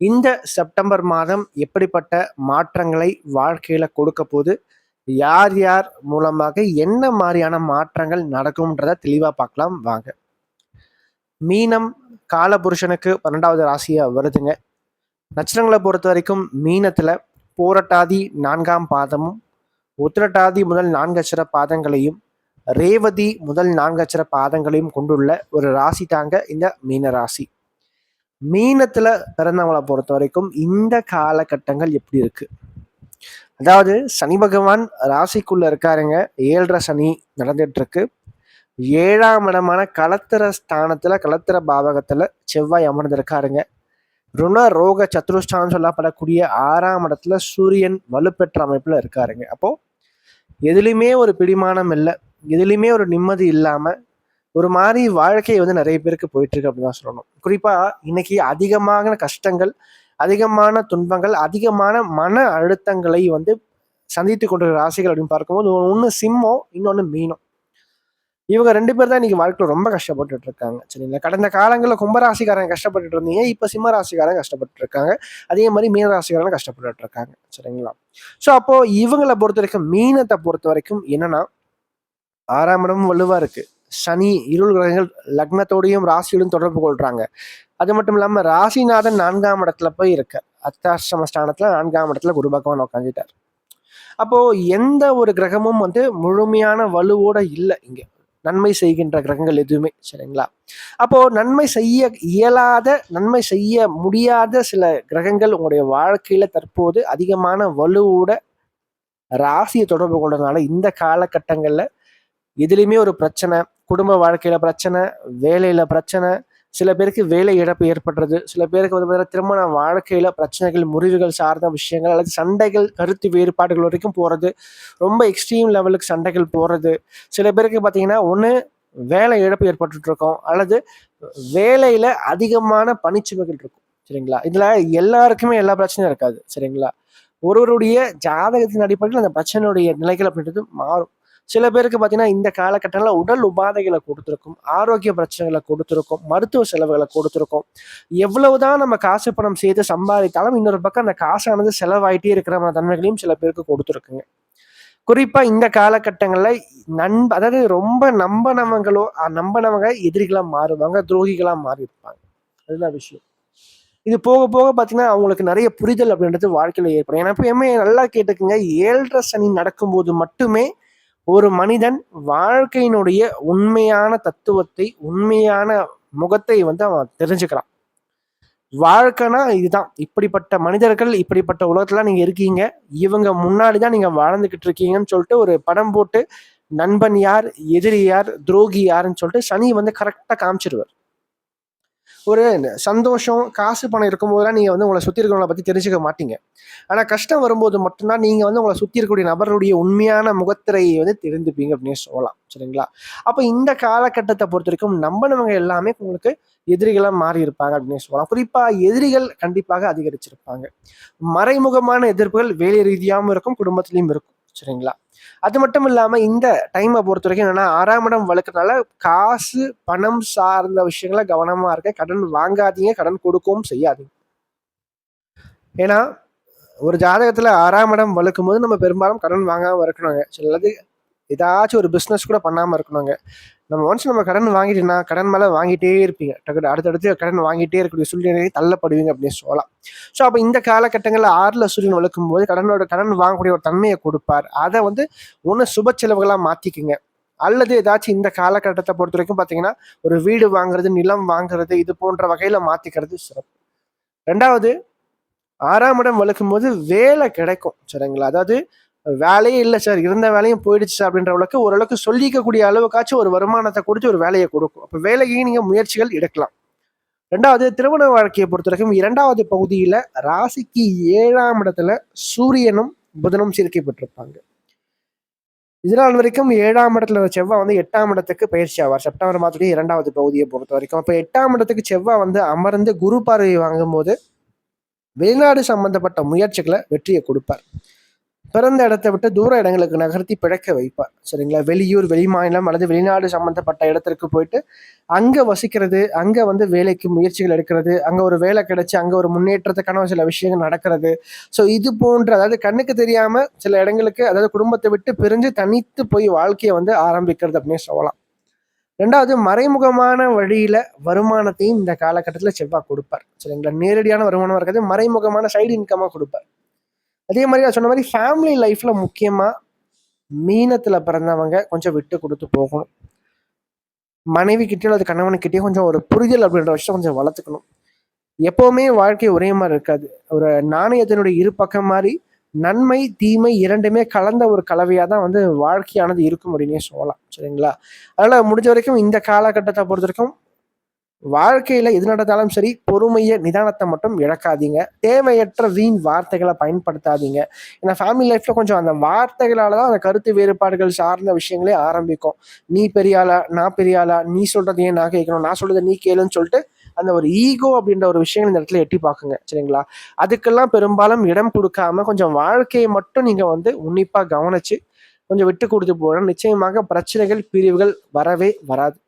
இந்த செப்டம்பர் மாதம் எப்படிப்பட்ட மாற்றங்களை வாழ்க்கையில கொடுக்க போது யார் யார் மூலமாக என்ன மாதிரியான மாற்றங்கள் நடக்கும்ன்றத தெளிவா பார்க்கலாம். வாங்க. மீனம் காலபுருஷனுக்கு பன்னெண்டாவது ராசியா வருதுங்க. நட்சத்திரங்களை பொறுத்த வரைக்கும் மீனத்துல போரட்டாதி நான்காம் பாதமும் உத்திரட்டாதி முதல் நான்கு அச்சர பாதங்களையும் ரேவதி முதல் நான்கு அச்சர பாதங்களையும் கொண்டுள்ள ஒரு ராசி தாங்க இந்த மீன ராசி மீனத்துல பிறந்தவங்களை பொறுத்த வரைக்கும் இந்த காலகட்டங்கள் எப்படி இருக்கு? அதாவது சனி பகவான் ராசிக்குள்ள இருக்காருங்க. ஏழரை சனி நடந்துட்டு இருக்கு ஏழாம் இடமான கலத்திர ஸ்தானத்துல கலத்திர பாவகத்துல செவ்வாய் அமர்ந்திருக்காருங்க. ருண ரோக சத்ருஷ்டான்னு சொல்லப்படக்கூடிய ஆறாம் இடத்துல சூரியன் வலுப்பெற்ற அமைப்புல இருக்காருங்க. அப்போ எதுலையுமே ஒரு பிடிமானம் இல்லை. எதுலையுமே ஒரு நிம்மதி இல்லாம ஒரு மாதிரி வாழ்க்கை வந்து நிறைய பேருக்கு போயிட்டு இருக்கு அப்படின்னு தான் சொல்லணும். குறிப்பா இன்னைக்கு அதிகமான கஷ்டங்கள் அதிகமான துன்பங்கள் அதிகமான மன அழுத்தங்களை வந்து சந்தித்து கொண்டிருக்கிற ராசிகள் அப்படின்னு பார்க்கும்போது ஒன்று சிம்மம் இன்னொன்று மீனம். இவங்க ரெண்டு பேர் தான் இன்னைக்கு வாழ்க்கையில் ரொம்ப கஷ்டப்பட்டுட்டு இருக்காங்க. சரிங்களா? கடந்த காலங்களில் கும்பராசிக்காரங்க கஷ்டப்பட்டுட்டு இருந்தீங்க இப்போ சிம்ம ராசிக்காரங்க கஷ்டப்பட்டு இருக்காங்க. அதே மாதிரி மீன ராசிக்காரங்க கஷ்டப்பட்டு இருக்காங்க. சரிங்களா? ஸோ அப்போ இவங்களை பொறுத்த வரைக்கும் மீனத்தை பொறுத்த வரைக்கும் என்னன்னா ஆறாம் இடமும் வலுவா இருக்கு. சனி இருள் கிரகங்கள் லக்னத்தோடையும் ராசியோடும் தொடர்பு கொள்றாங்க. அது மட்டும் இல்லாம ராசிநாதன் நான்காம் இடத்துல போய் இருக்கு அத்தாசிரம நான்காம் இடத்துல குரு பகவான் உட்காந்துட்டார் அப்போ எந்த ஒரு கிரகமும் வந்து முழுமையான வலுவோட இல்லை இங்க. நன்மை செய்கின்ற கிரகங்கள் எதுவுமே சரிங்களா? அப்போ நன்மை செய்ய இயலாத நன்மை செய்ய முடியாத சில கிரகங்கள் உங்களுடைய வாழ்க்கையில தற்போது அதிகமான வலுவோட ராசியை தொடர்பு கொண்டதுனால இந்த காலகட்டங்கள்ல எதுலையுமே ஒரு பிரச்சனை குடும்ப வாழ்க்கையில பிரச்சனை வேலையில பிரச்சனை சில பேருக்கு வேலை இழப்பு ஏற்படுறது சில பேருக்கு வந்து பார்த்தீங்கன்னா திருமண வாழ்க்கையில பிரச்சனைகள் முறிவுகள் சார்ந்த விஷயங்கள் அல்லது சண்டைகள் கருத்து வேறுபாடுகள் வரைக்கும் போறது ரொம்ப எக்ஸ்ட்ரீம் லெவலுக்கு சண்டைகள் போறது. சில பேருக்கு பார்த்தீங்கன்னா ஒன்று வேலை இழப்பு ஏற்பட்டுட்டு இருக்கும் அல்லது வேலையில அதிகமான பணிச்சுமைகள் இருக்கும் சரிங்களா? இதுல எல்லாருக்குமே எல்லா பிரச்சனையும் இருக்காது சரிங்களா? ஒருவருடைய ஜாதகத்தின் அடிப்படையில் அந்த பிரச்சனையுடைய நிலைகள் அப்படின்றது மாறும். சில பேருக்கு பார்த்தீங்கன்னா இந்த காலகட்டங்களில் உடல் உபாதைகளை கொடுத்துருக்கும் ஆரோக்கிய பிரச்சனைகளை கொடுத்துருக்கும் மருத்துவ செலவுகளை கொடுத்துருக்கும். எவ்வளவுதான் நம்ம காசு பணம் சேர்த்து சம்பாதித்தாலும் இன்னொரு பக்கம் அந்த காசானது செலவாயிட்டே இருக்கிற மாதிரி தன்மைகளையும் சில பேருக்கு கொடுத்துருக்குங்க. குறிப்பா இந்த காலகட்டங்களில் நண்ப அதாவது ரொம்ப நம்பனவங்களோ நம்பனவங்க எதிரிகளா மாறுவாங்க துரோகிகளா மாறி இருப்பாங்க அதுதான் விஷயம். இது போக போக பார்த்தீங்கன்னா அவங்களுக்கு நிறைய புரிதல் அப்படின்றது வாழ்க்கையில் ஏற்படும். ஏன்னா எப்பயுமே நல்லா கேட்டுக்குங்க. ஏழரை சனி நடக்கும்போது மட்டுமே ஒரு மனிதன் வாழ்க்கையினுடைய உண்மையான தத்துவத்தை உண்மையான முகத்தை வந்து அவன் தெரிஞ்சுக்கிறான். வாழ்க்கைனா இதுதான். இப்படிப்பட்ட மனிதர்கள் இப்படிப்பட்ட உலகத்துல நீங்க இருக்கீங்க. இவங்க முன்னாடி தான் நீங்க வாழ்ந்துகிட்டு இருக்கீங்கன்னு சொல்லிட்டு ஒரு படம் போட்டு நண்பன் யார் எதிரி யார் துரோகி யாருன்னு சொல்லிட்டு சனி வந்து கரெக்டா காமிச்சிருவார். ஒரு சந்தோஷம் காசு பணம் இருக்கும்போதெல்லாம் நீங்கள் வந்து உங்களை சுற்றி இருக்கிறவங்கள பற்றி தெரிஞ்சுக்க மாட்டீங்க. ஆனால் கஷ்டம் வரும்போது மட்டும்தான் நீங்கள் வந்து உங்களை சுற்றி இருக்கக்கூடிய நபருடைய உண்மையான முகத்திரையை வந்து தெரிந்துப்பீங்க அப்படின்னு சொல்லலாம். சரிங்களா? அப்போ இந்த காலகட்டத்தை பொறுத்த வரைக்கும் நம்பினவங்க எல்லாமே உங்களுக்கு எதிரிகளாக மாறி இருப்பாங்க அப்படின்னு சொல்லலாம். குறிப்பாக எதிரிகள் கண்டிப்பாக அதிகரிச்சிருப்பாங்க. மறைமுகமான எதிர்ப்புகள் வேலை ரீதியாகவும் இருக்கும் குடும்பத்திலையும் இருக்கும். சரிங்களா? அது மட்டும் இல்லாமல் இந்த டைமை பொறுத்த வரைக்கும் என்னென்னா ஆறாம் இடம் வளர்க்குறதுனால காசு பணம் சார்ந்த விஷயங்கள கவனமாக இருக்க கடன் வாங்காதீங்க கடன் கொடுக்கவும் செய்யாதீங்க. ஏன்னா ஒரு ஜாதகத்தில் ஆறாம் இடம் வளர்க்கும் போது நம்ம பெரும்பாலும் கடன் வாங்காமல் இருக்கணுங்க. சிலது ஏதாச்சும் ஒரு பிஸ்னஸ் கூட பண்ணாமல் இருக்கணுங்க. நம்ம ஒன்ஸ் நம்ம கடன் வாங்கிட்டோம்னா கடன் மேலே வாங்கிட்டே இருப்பீங்க. டக்கு அடுத்தடுத்து கடன் வாங்கிட்டே இருக்கக்கூடிய சூழ்நிலையை தள்ளப்படுவீங்க அப்படின்னு சொல்லலாம். ஸோ அப்போ இந்த காலகட்டங்களில் ஆறில் சூரியன் வளர்க்கும் போது கடனோட கடன் வாங்கக்கூடிய ஒரு தன்மையை கொடுப்பார். அதை வந்து ஒன்று சுப செலவுகளாக மாற்றிக்குங்க அல்லது ஏதாச்சும் இந்த காலகட்டத்தை பொறுத்த வரைக்கும் பார்த்தீங்கன்னா ஒரு வீடு வாங்குறது நிலம் வாங்குறது இது போன்ற வகையில் மாற்றிக்கிறது சிறப்பு. ரெண்டாவது ஆறாம் இடம் வளர்க்கும் போது வேலை கிடைக்கும் சரிங்களா? அதாவது வேலையே இல்லை சார் இருந்த வேலையும் போயிடுச்சு சார் அப்படின்ற அளவுக்கு ஓரளவுக்கு சொல்லிக்கக்கூடிய அளவுக்காச்சும் ஒரு வருமானத்தை கொடுத்து ஒரு வேலையை கொடுக்கும். அப்போ வேலைக்கு நீங்கள் முயற்சிகள் எடுக்கலாம். ரெண்டாவது திருமண வாழ்க்கையை பொறுத்த வரைக்கும் இரண்டாவது பகுதியில் ராசிக்கு ஏழாம் இடத்துல சூரியனும் புதனும் சேர்க்கை பெற்றிருப்பாங்க இதனால் வரைக்கும் ஏழாம் இடத்துல செவ்வாய் வந்து எட்டாம் இடத்துக்கு பயிற்சி ஆவார். செப்டம்பர் மாதத்துடைய இரண்டாவது பகுதியை பொறுத்த வரைக்கும். அப்போ எட்டாம் இடத்துக்கு செவ்வாய் வந்து அமர்ந்து குரு பார்வை வாங்கும் போது வெளிநாடு சம்பந்தப்பட்ட முயற்சிகளை வெற்றியை கொடுப்பார். பிறந்த இடத்தை விட்டு தூர இடங்களுக்கு நகர்த்தி பிழைக்க வைப்பார். சரிங்களா? வெளியூர் வெளிமாநிலம் அல்லது வெளிநாடு சம்பந்தப்பட்ட இடத்திற்கு போயிட்டு அங்கே வசிக்கிறது அங்கே வந்து வேலைக்கு முயற்சிகள் எடுக்கிறது அங்கே ஒரு வேலை கிடைச்சி அங்கே ஒரு முன்னேற்றத்துக்கான சில விஷயங்கள் நடக்கிறது. ஸோ இது போன்ற அதாவது கண்ணுக்கு தெரியாமல் சில இடங்களுக்கு அதாவது குடும்பத்தை விட்டு பிரிஞ்சு தனித்து போய் வாழ்க்கையை வந்து ஆரம்பிக்கிறது அப்படின்னு சொல்லலாம். ரெண்டாவது மறைமுகமான வழியில வருமானத்தையும் இந்த காலகட்டத்தில் செவ்வாய் கொடுப்பார். சரிங்களா? நேரடியான வருமானம் இருக்காது மறைமுகமான சைடு இன்கமாக கொடுப்பார். அதே மாதிரி நான் சொன்ன மாதிரி ஃபேமிலி லைஃப்ல முக்கியமா மீனத்துல பிறந்தவங்க கொஞ்சம் விட்டு கொடுத்து போகணும். மனைவி கிட்டே அல்லது கணவனுக்கிட்டே கொஞ்சம் ஒரு புரிதல் அப்படின்ற விஷயம் கொஞ்சம் வளர்த்துக்கணும். எப்பவுமே வாழ்க்கை ஒரே மாதிரி இருக்காது. ஒரு நாணயத்தினுடைய இரு பக்கம் மாதிரி நன்மை தீமை இரண்டுமே கலந்த ஒரு கலவையாக தான் வந்து வாழ்க்கையானது இருக்கும் அப்படின்னே சொல்லலாம். சரிங்களா? அதனால் முடிஞ்ச வரைக்கும் இந்த காலகட்டத்தை பொறுத்த வரைக்கும் வாழ்க்கையில எது நடந்தாலும் சரி பொறுமைய நிதானத்தை மட்டும் இழக்காதீங்க. தேவையற்ற வீண் வார்த்தைகளை பயன்படுத்தாதீங்க. ஏன்னா ஃபேமிலி லைஃப்ல கொஞ்சம் அந்த வார்த்தைகளால் தான் அந்த கருத்து வேறுபாடுகள் சார்ந்த விஷயங்களே ஆரம்பிக்கும். நீ பெரியாளா நான் பெரியாளா நீ சொல்றது ஏன் நான் கேட்கணும் நான் சொல்றதை நீ கேளுன்னு சொல்லிட்டு அந்த ஒரு ஈகோ அப்படின்ற ஒரு விஷயங்கள் இந்த இடத்துல எட்டி பார்க்குங்க. சரிங்களா? அதுக்கெல்லாம் பெரும்பாலும் இடம் கொடுக்காம கொஞ்சம் வாழ்க்கையை மட்டும் நீங்க வந்து உன்னிப்பா கவனிச்சு கொஞ்சம் விட்டு கொடுத்து போனால் நிச்சயமாக பிரச்சனைகள் பிரிவுகள் வரவே வராது.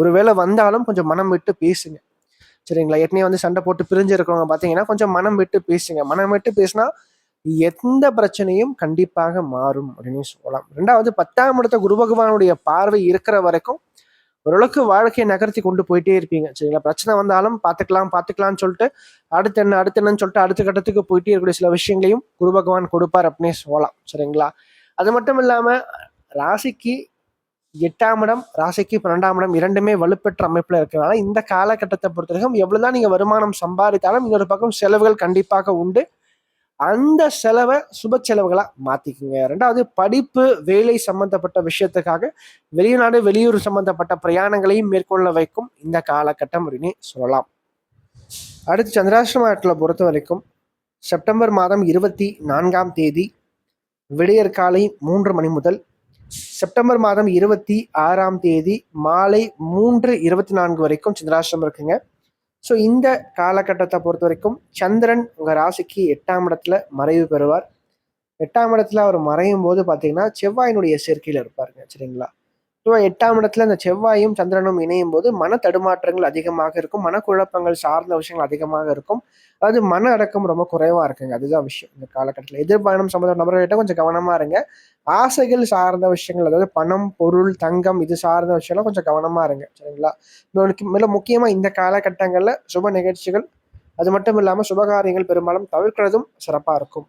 ஒருவேளை வந்தாலும் கொஞ்சம் மனம் விட்டு பேசுங்க. சரிங்களா? ஏற்கனவே வந்து சண்டை போட்டு பிரிஞ்சு இருக்கிறவங்க பார்த்தீங்கன்னா கொஞ்சம் மனம் விட்டு பேசுங்க. மனம் விட்டு பேசினா எந்த பிரச்சனையும் கண்டிப்பாக மாறும் அப்படின்னு சொல்லலாம். ரெண்டாவது பத்தாம் இடத்த குரு பகவானுடைய பார்வை இருக்கிற வரைக்கும் ஓரளவுக்கு வாழ்க்கையை நகர்த்தி கொண்டு போயிட்டே இருப்பீங்க. சரிங்களா? பிரச்சனை வந்தாலும் பார்த்துக்கலாம் பார்த்துக்கலாம்னு சொல்லிட்டு அடுத்து என்ன அடுத்து என்னன்னு சொல்லிட்டு அடுத்த கட்டத்துக்கு போயிட்டே இருக்கக்கூடிய சில விஷயங்களையும் குரு பகவான் கொடுப்பார் அப்படின்னு சொல்லலாம். சரிங்களா? அது மட்டும் இல்லாமல் ராசிக்கு எட்டாம் இடம் ராசிக்கு பன்னெண்டாம் இடம் இரண்டுமே வலுப்பெற்ற அமைப்பில் இருக்கிறனால இந்த காலகட்டத்தை பொறுத்தவரைக்கும் எவ்வளோதான் நீங்கள் வருமானம் சம்பாதித்தாலும் இன்னொரு பக்கம் செலவுகள் கண்டிப்பாக உண்டு. அந்த செலவை சுப செலவுகளாக மாற்றிக்குங்க ரெண்டாவது படிப்பு வேலை சம்பந்தப்பட்ட விஷயத்துக்காக வெளிநாடு வெளியூர் சம்பந்தப்பட்ட பிரயாணங்களையும் மேற்கொள்ள வைக்கும் இந்த காலகட்டம் அப்படின்னு சொல்லலாம். அடுத்து சந்திராசிரமத்தில் பொறுத்த வரைக்கும் செப்டம்பர் மாதம் இருபத்தி நான்காம் தேதி விடையற்காலை மூன்று மணி முதல் செப்டம்பர் மாதம் இருபத்தி ஆறாம் தேதி மாலை மூன்று இருபத்தி நான்கு வரைக்கும் சந்திராசிரமம் இருக்குங்க. ஸோ இந்த காலகட்டத்தை பொறுத்த வரைக்கும் சந்திரன் உங்கள் ராசிக்கு எட்டாம் இடத்துல மறைவு பெறுவார். எட்டாம் இடத்துல அவர் மறையும் போது பார்த்தீங்கன்னா செவ்வாயினுடைய சேர்க்கையில் இருப்பாருங்க சரிங்களா? எட்டாம் இடத்துல இந்த செவ்வாயும் சந்திரனும் இணையும் போது மன தடுமாற்றங்கள் அதிகமாக இருக்கும். மனக்குழப்பங்கள் சார்ந்த விஷயங்கள் அதிகமாக இருக்கும். அதாவது மன அடக்கம் ரொம்ப குறைவாக இருக்குங்க. அதுதான் விஷயம் இந்த காலகட்டத்தில். எதிர்பாரணம் சம்பந்த நபர்கிட்ட கொஞ்சம் கவனமாக இருங்க. ஆசைகள் சார்ந்த விஷயங்கள் அதாவது பணம் பொருள் தங்கம் இது சார்ந்த விஷயம்லாம் கொஞ்சம் கவனமாக இருங்க. சரிங்களா? மேலும் முக்கியமாக இந்த காலகட்டங்களில் சுப நிகழ்ச்சிகள் அது மட்டும் இல்லாமல் சுபகாரியங்கள் பெரும்பாலும் தவிர்க்கிறதும் சிறப்பாக இருக்கும்.